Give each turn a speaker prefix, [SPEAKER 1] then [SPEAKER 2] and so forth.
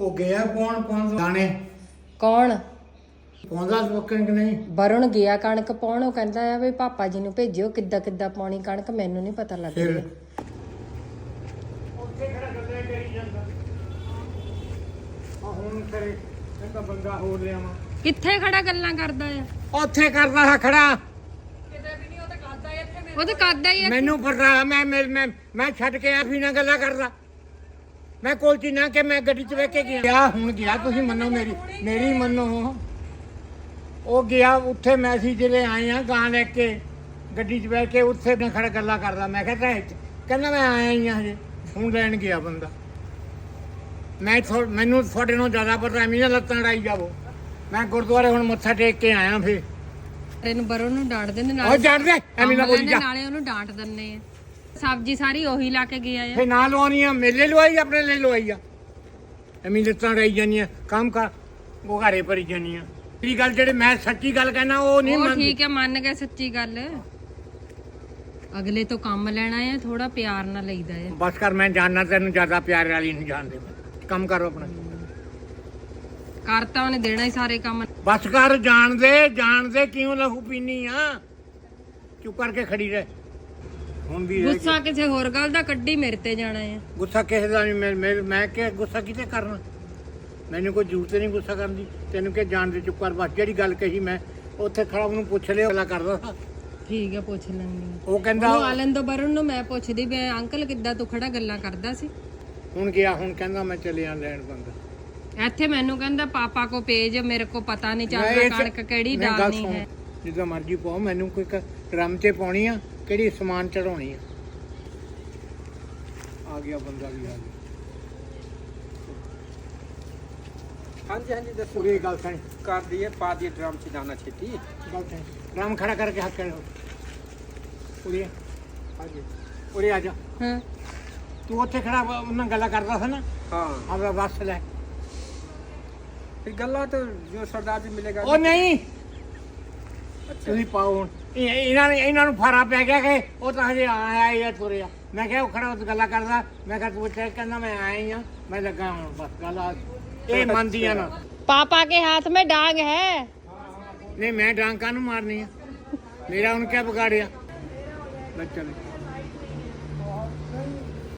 [SPEAKER 1] ਉਹ ਗਿਆ ਕੌਣ? ਪਾਉਂਦਾ ਦਾਣੇ।
[SPEAKER 2] ਕੌਣ?
[SPEAKER 1] ਪਾਉਂਦਾ ਲੋਕਾਂ ਕਿ ਨਹੀਂ?
[SPEAKER 2] ਵਰੁਣ ਗਿਆ ਕਣਕ ਪਾਉਣ ਉਹ ਕਹਿੰਦਾ ਆ ਵੀ ਪਾਪਾ ਜੀ ਨੂੰ ਭੇਜਿਓ ਕਿੱਦਾਂ ਕਿੱਦਾਂ ਪਾਉਣੀ ਕਣਕ ਮੈਨੂੰ ਨਹੀਂ ਪਤਾ ਲੱਗ
[SPEAKER 1] ਫਿਰ?
[SPEAKER 2] ਰਿਹਾ
[SPEAKER 1] ਉੱਥੇ ਖੜਾ ਗੱਲਾਂ ਕਰੀ ਜਾਂਦਾ। ਆ ਹੁਣ ਕਰੇ ਇਹ ਤਾਂ ਬੰਦਾ ਹੋਰ ਲਿਆਵਾਂ।
[SPEAKER 2] ਕਿੱਥੇ ਖੜਾ ਗੱਲਾਂ ਕਰਦਾ ਆ?
[SPEAKER 1] ਉੱਥੇ ਕਰਦਾ ਹੈ ਖੜਾ।
[SPEAKER 2] ਉਹ ਤਾਂ ਕਰਦਾ ਹੀ ਆ
[SPEAKER 1] ਮੈਨੂੰ ਪਤਾ ਮੈਂ ਮੈਂ ਮੈਂ ਮੈਂ ਛੱਡ ਕੇ ਆ ਵੀ ਨਾ ਗੱਲਾਂ ਕਰਦਾ। ਮੈਂ ਕੋਲਚੀ ਨਾ ਕਿ ਮੈਂ ਗੱਡੀ 'ਚ ਬਹਿ ਕੇ ਗਿਆ। ਗਿਆ ਹੁਣ ਗਿਆ ਤੁਸੀਂ ਮੰਨੋ ਮੇਰੀ ਮੇਰੀ ਮੰਨੋ। ਉਹ ਗਿਆ ਉੱਥੇ ਮੈਂ ਸੀ ਜਿਹੜੇ ਆਏ ਆ ਗਾਂ ਲੈ ਕੇ ਗੱਡੀ 'ਚ ਬਹਿ ਕੇ ਉੱਥੇ ਮੈਂ ਖੜਾ ਗੱਲਾਂ ਕਰਦਾ। ਮੈਂ ਕਿਹਾ ਤਾਂ ਕਹਿੰਦਾ ਮੈਂ ਆਇਆ ਹੀ ਆ ਹਜੇ ਹੁਣ ਲੈਣ ਗਿਆ ਬੰਦਾ। ਮੈਂ ਮੈਨੂੰ ਤੁਹਾਡੇ ਨੂੰ ਜ਼ਿਆਦਾ ਪਤਾ ਐਵੇਂ ਨਾ ਲੱਤਾਂ ਡਾਈ ਜਾਵੋ। ਮੈਂ ਗੁਰਦੁਆਰੇ ਹੁਣ ਮੱਥਾ ਟੇਕ ਕੇ ਆਇਆ ਫੇਰ।
[SPEAKER 2] ਤੈਨੂੰ ਵਰੁਣ ਨੂੰ ਡਾਂਟ ਦਿੰਦੇ
[SPEAKER 1] ਉਹ
[SPEAKER 2] ਨਾਲ
[SPEAKER 1] ਜਾਣ ਦੇ ਐਵੇਂ ਨਾ ਬੋਲੀ ਜਾ
[SPEAKER 2] ਨਾਲੇ ਉਹਨੂੰ ਡਾਂਟ ਦਿੰਨੇ ਆ। ਸਬਜ਼ੀ ਸਾਰੀ ਉਹੀ ਲਾ ਕੇ ਗਿਆ ਆ।
[SPEAKER 1] ਫੇ ਨਾ ਲਵਾਉਣੀ ਆ ਮੇਲੇ ਲਵਾਈ ਆਪਣੇ ਲਈ ਲਵਾਈ ਆ। ਐਵੇਂ ਲੱਤਾਂ ਡਾਈ ਜਾਂਦੀਆਂ ਕੰਮ ਕਰ ਉਹ ਘਰੇ ਭਰੀ ਜਾਂਦੀਆਂ। ਇਹ ਗੱਲ ਜਿਹੜੇ ਮੈਂ ਸੱਚੀ ਗੱਲ ਕਹਿਣਾ ਉਹ ਨਹੀਂ
[SPEAKER 2] ਉਹ
[SPEAKER 1] ਮੰਨਦੀ।
[SPEAKER 2] ਠੀਕ ਹੈ ਮੰਨ ਗਏ ਸੱਚੀ ਗੱਲ। ਅਗਲੇ ਤੋਂ ਕੰਮ ਲੈਣਾ ਹੈ ਥੋੜਾ ਪਿਆਰ ਨਾਲ ਲਈਦਾ ਹੈ
[SPEAKER 1] ਬਸ ਕਰ ਮੈਂ ਜਾਣਨਾ ਤੈਨੂੰ ਜ਼ਿਆਦਾ ਪਿਆਰ ਵਾਲੀ ਨਹੀਂ ਜਾਣਦੇ। ਕੰਮ ਕਰੋ ਆਪਣਾ।
[SPEAKER 2] ਕਰਤਾ ਉਹਨੇ ਦੇਣਾ ਹੀ ਸਾਰੇ ਕੰਮ।
[SPEAKER 1] ਬਸ ਕਰ ਜਾਣਦੇ ਜਾਣਦੇ ਕਿਉਂ ਲਹੂ ਪੀਨੀ ਆ? ਚੁੱਪ ਕਰਕੇ ਖੜੀ ਰਹਿ। ਹੁਣ ਵੀ
[SPEAKER 2] ਗੁੱਸਾ ਕਿਸੇ ਹੋਰ ਗੱਲ ਦਾ ਕੱਢੀ ਮੇਰੇ ਤੇ ਜਾਣਾ ਹੈ।
[SPEAKER 1] ਗੁੱਸਾ ਕਿਸੇ ਦਾ ਨਹੀਂ ਮੈਂ ਮੈਂ- ਮੈਂ ਕਿ ਗੁੱਸਾ ਕਿਤੇ ਕਰਨਾ? ਮੈਨੂੰ ਕੋਈ ਜ਼ਰੂਰਤ ਨਹੀਂ ਗੁੱਸਾ ਕਰਨ ਦੀ। ਤੈਨੂੰ ਕਿ ਜਾਣ ਦੇ ਚੁੱਪ ਕਰ ਬਸ ਜਿਹੜੀ ਗੱਲ ਕਹੀ ਮੈਂ ਉੱਥੇ ਖੜਾ ਉਹਨੂੰ ਪੁੱਛ ਲਿਆ ਗੱਲਾਂ ਕਰਦਾ।
[SPEAKER 2] ਠੀਕ ਹੈ ਪੁੱਛ ਲੈਂਦੀ
[SPEAKER 1] ਉਹ ਕਹਿੰਦਾ
[SPEAKER 2] ਉਹ ਆਲਨ ਤੋਂ ਬਰਨ ਨੂੰ ਮੈਂ ਪੁੱਛਦੀ ਵੀ ਅੰਕਲ ਕਿੱਦਾਂ ਤੂੰ ਖੜਾ ਗੱਲਾਂ ਕਰਦਾ ਸੀ?
[SPEAKER 1] ਹੁਣ ਗਿਆ ਹੁਣ ਕਹਿੰਦਾ ਮੈਂ ਚੱਲਿਆ ਲੈਣ ਬੰਦਾ।
[SPEAKER 2] ਇੱਥੇ ਮੈਨੂੰ ਕਹਿੰਦਾ ਪਾਪਾ ਕੋ ਭੇਜ ਮੇਰੇ ਕੋ ਪਤਾ ਨਹੀਂ ਚੱਲਦਾ ਕਣਕ ਕਿਹੜੀ
[SPEAKER 1] ਸੁਣ,
[SPEAKER 2] ਹੈ।
[SPEAKER 1] ਜਿੱਦਾਂ ਮਰਜ਼ੀ ਪਾਓ ਮੈਨੂੰ ਕੋਈ ਕ- ਡਰਮ 'ਚ ਪਾਉਣੀ ਆ ਕਿਹੜੀ ਸਮਾਨ ਚੜਾਉਣੀ ਆ? ਆ ਗਿਆ ਬੰਦਾ ਵੀ ਆ ਗਿਆ
[SPEAKER 3] ਹਾਂਜੀ ਹਾਂਜੀ ਦੱਸੋ।
[SPEAKER 1] ਪੂਰੀ ਗੱਲ ਸੁਣ।
[SPEAKER 3] ਕਰ ਦਈਏ ਪਾ ਦਈਏ ਡਰਮ ਚ ਦਾਣਾ ਛੇਤੀ।
[SPEAKER 1] ਗੱਲ ਸੁਣ। ਖੜਾ ਕਰਕੇ ਹੱਥ ਕਰ ਪੂਰੀ ਆ। ਜਾ ਪੂਰੀ ਆ ਜਾ।
[SPEAKER 2] ਹਾਂ।
[SPEAKER 1] ਤੂੰ ਉੱਥੇ ਖੜਾ ਉਹਨਾਂ ਨਾਲ ਗੱਲਾਂ ਕਰਦਾ ਸੀ ਨਾ?
[SPEAKER 3] ਹਾਂ।
[SPEAKER 1] ਆਪਦਾ ਬੱਸ ਲੈ।
[SPEAKER 3] ਫਿਰ ਗੱਲਾਂ ਤਾਂ ਜੋ ਸਰਦਾਰ ਜੀ ਮਿਲੇਗਾ।
[SPEAKER 1] ਉਹ ਨਹੀਂ।
[SPEAKER 3] ਅੱਛਾ।
[SPEAKER 1] ਤੁਸੀਂ ਪਾਓ ਹੁਣ। ਇਹ- ਇਹਨਾਂ ਨੇ ਇਹਨਾਂ ਨੂੰ ਫਾਰਾ ਪੈ ਗਿਆ ਕਿ ਉਹ ਤਾਂ ਹਜੇ ਆਇਆ ਹੀ ਆ ਤੁਰਿਆ ਮੈਂ ਕਿਹਾ ਉਹ ਖੜਾ ਉੱਥੇ ਗੱਲਾਂ ਕਰਦਾ ਮੈਂ ਕਿਹਾ ਤੂੰ ਇੱਥੇ ਕਹਿੰਦਾ ਮੈਂ ਆਇਆ ਹੀ ਆ ਮੈਂ ਲੱਗਾ ਹੁਣ ਬਸ ਗੱਲ ਆ ਇਹ ਮੰਨਦੀਆਂ ਨਾ
[SPEAKER 2] पापा के हाथ में डांग है
[SPEAKER 1] ਨਹੀਂ ਮੈਂ ਡਾਂਕਾਂ ਨੂੰ ਮਾਰਨੀ ਆ ਮੇਰਾ ਹੁਣ ਕਿਆ ਵਿਗਾੜਿਆ ਲੈ ਚੱਲ